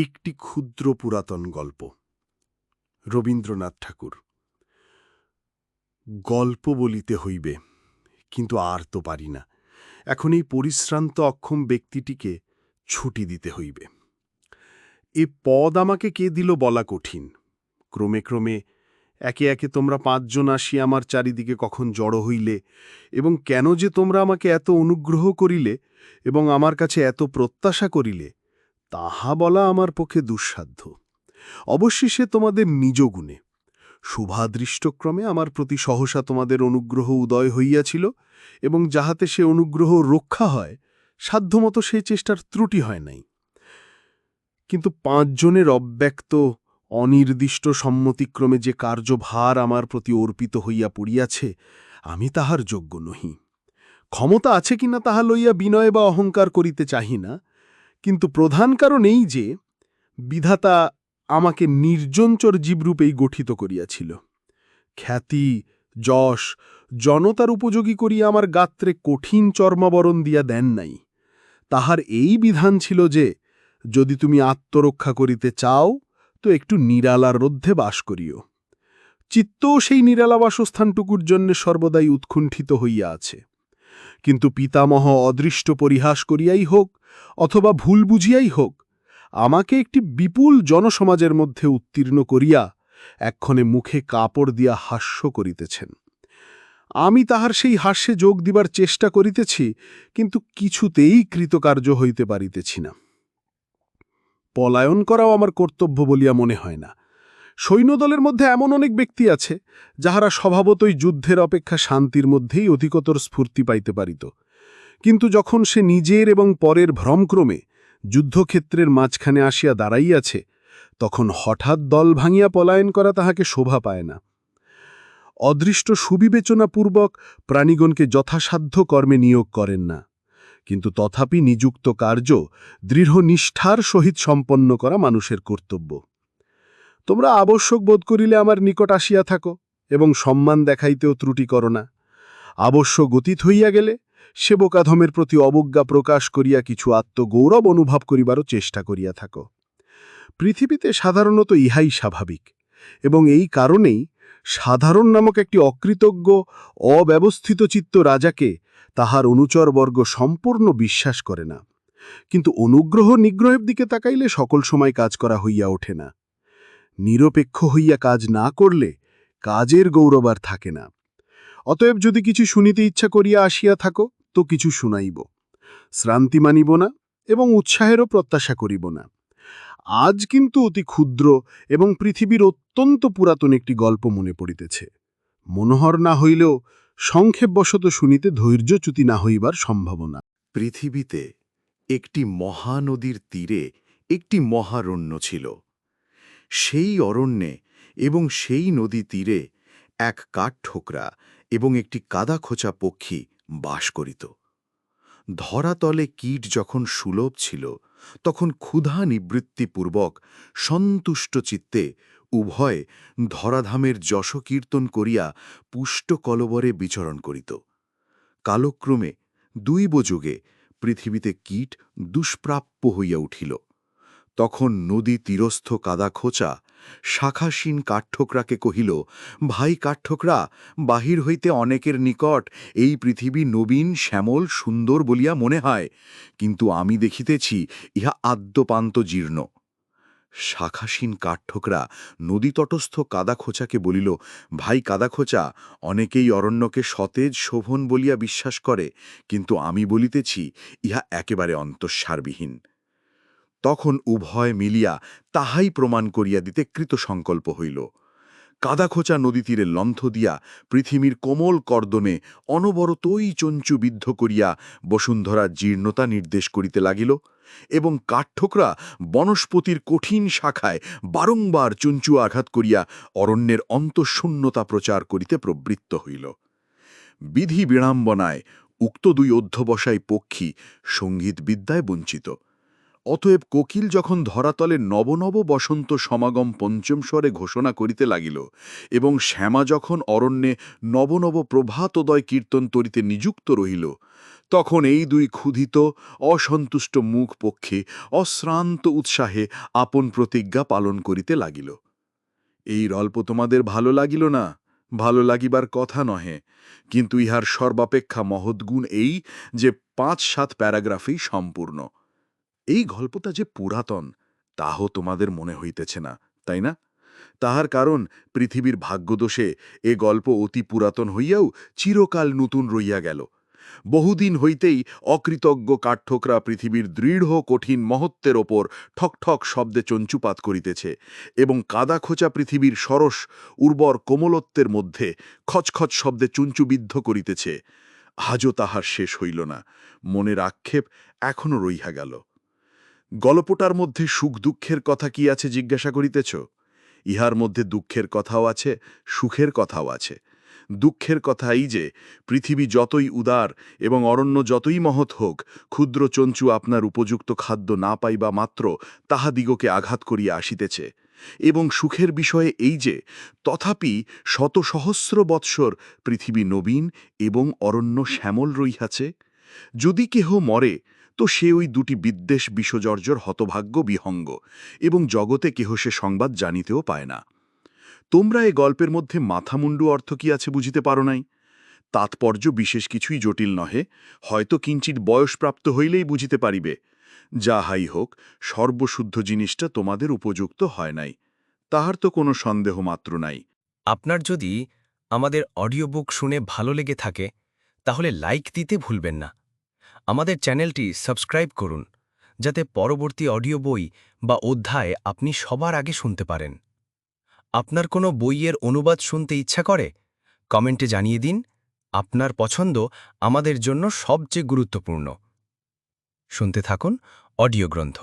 একটি ক্ষুদ্র পুরাতন গল্প। রবীন্দ্রনাথ ঠাকুর। গল্প বলিতে হইবে, কিন্তু আর তো পারি না। এখন এই পরিশ্রান্ত অক্ষম ব্যক্তিটিকে ছুটি দিতে হইবে। এ পদ আমাকে কে দিল বলা কঠিন। ক্রমে ক্রমে একে একে তোমরা পাঁচজন আসি আমার চারিদিকে কখন জড়ো হইলে এবং কেন যে তোমরা আমাকে এত অনুগ্রহ করিলে এবং আমার কাছে এত প্রত্যাশা করিলে তাহা বলা আমার পক্ষে দুঃসাধ্য। অবশ্যই সে তোমাদের নিজ গুণে। শুভাদৃষ্টক্রমে আমার প্রতি সহসা তোমাদের অনুগ্রহ উদয় হইয়াছিল এবং যাহাতে সে অনুগ্রহ রক্ষা হয়, সাধ্যমতো সেই চেষ্টার ত্রুটি হয় নাই। কিন্তু পাঁচজনের অব্যক্ত অনির্দিষ্ট সম্মতিক্রমে যে কার্যভার আমার প্রতি অর্পিত হইয়া পড়িয়াছে, আমি তাহার যোগ্য নহি। ক্ষমতা আছে কিনা তাহা লইয়া বিনয় বা অহংকার করিতে চাহি না কিন্তু প্রধান কারণ এই যে, বিধাতা আমাকে নির্জনচর জীবরূপেই গঠিত করিয়াছিল। খ্যাতি, যশ, জনতার উপযোগী করিয়া আমার গাত্রে কঠিন চর্মাবরণ দিয়া দেন নাই। তাহার এই বিধান ছিল যে, যদি তুমি আত্মরক্ষা করিতে চাও, তো একটু নিরালার মধ্যে বাস করিও। চিত্তও সেই নিরালা বাসস্থানটুকুর জন্যে সর্বদাই উৎকুণ্ঠিত হইয়া আছে। কিন্তু পিতামহ অদৃষ্ট পরিহাস করিয়াই হোক অথবা ভুল বুঝিয়াই হোক, আমাকে একটি বিপুল জনসমাজের মধ্যে উত্তীর্ণ করিয়া এক্ষণে মুখে কাপড় দিয়া হাস্য করিতেছেন। আমি তাহার সেই হাস্যে যোগ দিবার চেষ্টা করিতেছি, কিন্তু কিছুতেই কৃতকার্য হইতে পারিতেছি না। পলায়ন করাও আমার কর্তব্য বলিয়া মনে হয় না। সৈন্যদলের মধ্যে এমন অনেক ব্যক্তি আছে, যাহারা স্বভাবতই যুদ্ধের অপেক্ষা শান্তির মধ্যেই অধিকতর স্ফূর্তি পাইতে পারিত। কিন্তু যখন সে নিজের এবং পরের ভ্রমক্রমে যুদ্ধক্ষেত্রের মাঝখানে আসিয়া দাঁড়াইয়াছে, তখন হঠাৎ দল ভাঙিয়া পলায়ন করা তাহাকে শোভা পায় না। অদৃষ্ট সুবিবেচনাপূর্বক প্রাণীগণকে যথাসাধ্য কর্মে নিয়োগ করেন না, কিন্তু তথাপি নিযুক্ত কার্য দৃঢ় নিষ্ঠার সহিত সম্পন্ন করা মানুষের কর্তব্য। তোমরা আবশ্যক বোধ করিলে আমার নিকট আসিয়া থাকো এবং সম্মান দেখাইতেও ত্রুটি করো না। আবশ্যক অতীত হইয়া গেলে সেবকাধমের প্রতি অবজ্ঞা প্রকাশ করিয়া কিছু আত্মগৌরব অনুভব করিবারও চেষ্টা করিয়া থাকো। পৃথিবীতে সাধারণত ইহাই স্বাভাবিক এবং এই কারণেই সাধারণ নামক একটি অকৃতজ্ঞ, অব্যবস্থিত চিত্ত রাজাকে তাহার অনুচরবর্গ সম্পূর্ণ বিশ্বাস করে না। কিন্তু অনুগ্রহ নিগ্রহের দিকে তাকাইলে সকল সময় কাজ করা হইয়া ওঠে না। নিরপেক্ষ হইয়া কাজ না করলে কাজের গৌরব আর থাকে না। অতএব যদি কিছু শুনিতে ইচ্ছা করিয়া আসিয়া থাকো, তো কিছু শুনাইব। শ্রান্তি মানিব না এবং উৎসাহেরও প্রত্যাশা করিব না। আজ কিন্তু অতি ক্ষুদ্র এবং পৃথিবীর অত্যন্ত পুরাতন একটি গল্প মনে পড়িতেছে। মনোহর না হইলেও সংক্ষেপবশত শুনিতে ধৈর্যচ্যুতি না হইবার সম্ভাবনা। পৃথিবীতে একটি মহানদীর তীরে একটি মহারণ্য ছিল। সেই অরণ্যে এবং সেই নদী তীরে এক কাঠঠোকরা এবং একটি কাদাখোঁচা পক্ষী বাস করিত। ধরাতলে কীট যখন সুলভ ছিল, তখন ক্ষুধা নিবৃত্তিপূর্বক সন্তুষ্ট চিত্তে উভয় ধরাধামের যশকীর্তন করিয়া পুষ্ট কলবরে বিচরণ করিত। কালক্রমে দুইব যুগে পৃথিবীতে কীট দুষ্প্রাপ্য হইয়া উঠিল। তখন নদী তীরস্থ কাদা খোঁচা, শাখাসীন কাঠঠোকরাকে কহিল, ভাই কাঠঠোকরা, বাহির হইতে অনেকের নিকট এই পৃথিবী নবীন, শ্যামল, সুন্দর বলিয়া মনে হয়, কিন্তু আমি দেখিতেছি ইহা আদ্যপান্ত জীর্ণ শাখাসীন কাঠঠোকরা নদীতটস্থ কাদাখোঁচাকে বলিল, ভাই কাদাখোঁচা অনেকেই অরণ্যকে সতেজ, শোভন বলিয়া বিশ্বাস করে, কিন্তু আমি বলিতেছি ইহা একেবারে অন্তঃসারবিহীন। তখন উভয় মিলিয়া তাহাই প্রমাণ করিয়া দিতে কৃতসংকল্প হইল। কাদাখোচা নদী তীরে লন্থ দিয়া পৃথিবীর কোমল কর্দনে অনবরতই চঞ্চু বিদ্ধ করিয়া বসুন্ধরা জীর্ণতা নির্দেশ করিতে লাগিল এবং কাঠঠোকরা বনস্পতির কঠিন শাখায় বারংবার চঞ্চু আঘাত করিয়া অরণ্যের অন্তঃশূন্যতা প্রচার করিতে প্রবৃত্ত হইল। বিধি বিড়ম্বনায় উক্ত দুই অধ্যবসায় পক্ষী সংগীত বিদ্যায় বঞ্চিত। অতএব কোকিল যখন ধরাতলে নবনব বসন্ত সমাগম পঞ্চম স্বরে ঘোষণা করিতে লাগিল এবং শ্যামা যখন অরণ্যে নবনব প্রভাতোদয় কীর্তন তরিতে নিযুক্ত রহিল, তখন এই দুই ক্ষুধিত, অসন্তুষ্ট মুখ পক্ষে অশ্রান্ত উৎসাহে আপন প্রতিজ্ঞা পালন করিতে লাগিল। এই রল্প তোমাদের ভালো লাগিল না? ভালো লাগিবার কথা নহে, কিন্তু ইহার সর্বাপেক্ষা মহৎ গুণ এই যে পাঁচ সাত প্যারাগ্রাফেই সম্পূর্ণ। এই গল্পটা যে পুরাতন, তাহও তোমাদের মনে হইতেছে না, তাই না? তাহার কারণ পৃথিবীর ভাগ্যদোষে এ গল্প অতি পুরাতন হইয়াও চিরকাল নতুন রইয়া গেল। বহুদিন হইতেই অকৃতজ্ঞ কাঠঠোকরা পৃথিবীর দৃঢ়, কঠিন মহত্বের ওপর ঠকঠক শব্দে চঞ্চুপাত করিতেছে এবং কাদা খোঁচা পৃথিবীর সরস, উর্বর কোমলত্বের মধ্যে খচখচ শব্দে চুঞ্চুবিদ্ধ করিতেছে। আজও তাহার শেষ হইল না, মনের আক্ষেপ এখনও রইহা গেল। গল্পটার মধ্যে সুখ দুঃখের কথা কি আছে জিজ্ঞাসা করিতেছ? ইহার মধ্যে দুঃখের কথাও আছে, সুখের কথাও আছে। দুঃখের কথা এই যে, পৃথিবী যতই উদার এবং অরণ্য যতই মহৎ হোক, ক্ষুদ্র চঞ্চু আপনার উপযুক্ত খাদ্য না পাইবা মাত্র তাহাদিগকে আঘাত করিয়া আসিতেছে। এবং সুখের বিষয়ে এই যে, তথাপি শত সহস্র বৎসর পৃথিবী নবীন এবং অরণ্য শ্যামল রইহাছে যদি কেহ মরে তো সে ওই দুটি বিদ্বেষ বিষজর্জর হতভাগ্য বিহঙ্গ এবং জগতে কেহ সে সংবাদ জানিতেও পায় না। তোমরা এ গল্পের মধ্যে মাথামুন্ডু অর্থ কি আছে বুঝিতে পারো নাই? তাৎপর্য বিশেষ কিছুই জটিল নহে, হয়তো কিঞ্চিত বয়সপ্রাপ্ত হইলেই বুঝিতে পারিবে। যা হাই হোক, সর্বশুদ্ধ জিনিসটা তোমাদের উপযুক্ত হয় নাই, তাহার তো কোনো সন্দেহ মাত্র নাই। আপনার যদি আমাদের অডিও বুক শুনে ভালো লেগে থাকে, তাহলে লাইক দিতে ভুলবেন না। আমাদের চ্যানেলটি সাবস্ক্রাইব করুন, যাতে পরবর্তী অডিও বই বা অধ্যায় আপনি সবার আগে শুনতে পারেন। আপনার কোনো বইয়ের অনুবাদ শুনতে ইচ্ছা করে, কমেন্টে জানিয়ে দিন, আপনার পছন্দ আমাদের জন্য সবচেয়ে গুরুত্বপূর্ণ। শুনতে থাকুন অডিও গ্রন্থ।